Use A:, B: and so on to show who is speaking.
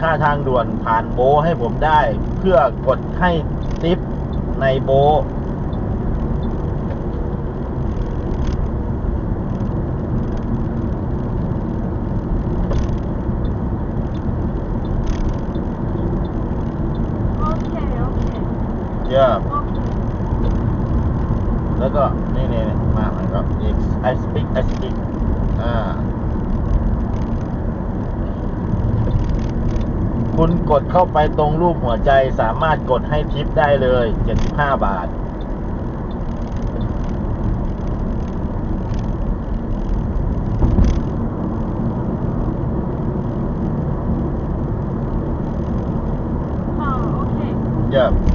A: ค่าทางด่วนผ่านโบให้ผมได้ เพื่อกดให้ทิปในโบ
B: โอเคโอเค
A: เยี่ยม
B: โอเค
A: แล้วก็ นี่นี่นี่มาใหม่ก็ I speak I speak อ่า คุณกดเข้าไปตรงรูปหัวใจสามารถกดให้ทิปได้เลย 75 บาท
B: อ่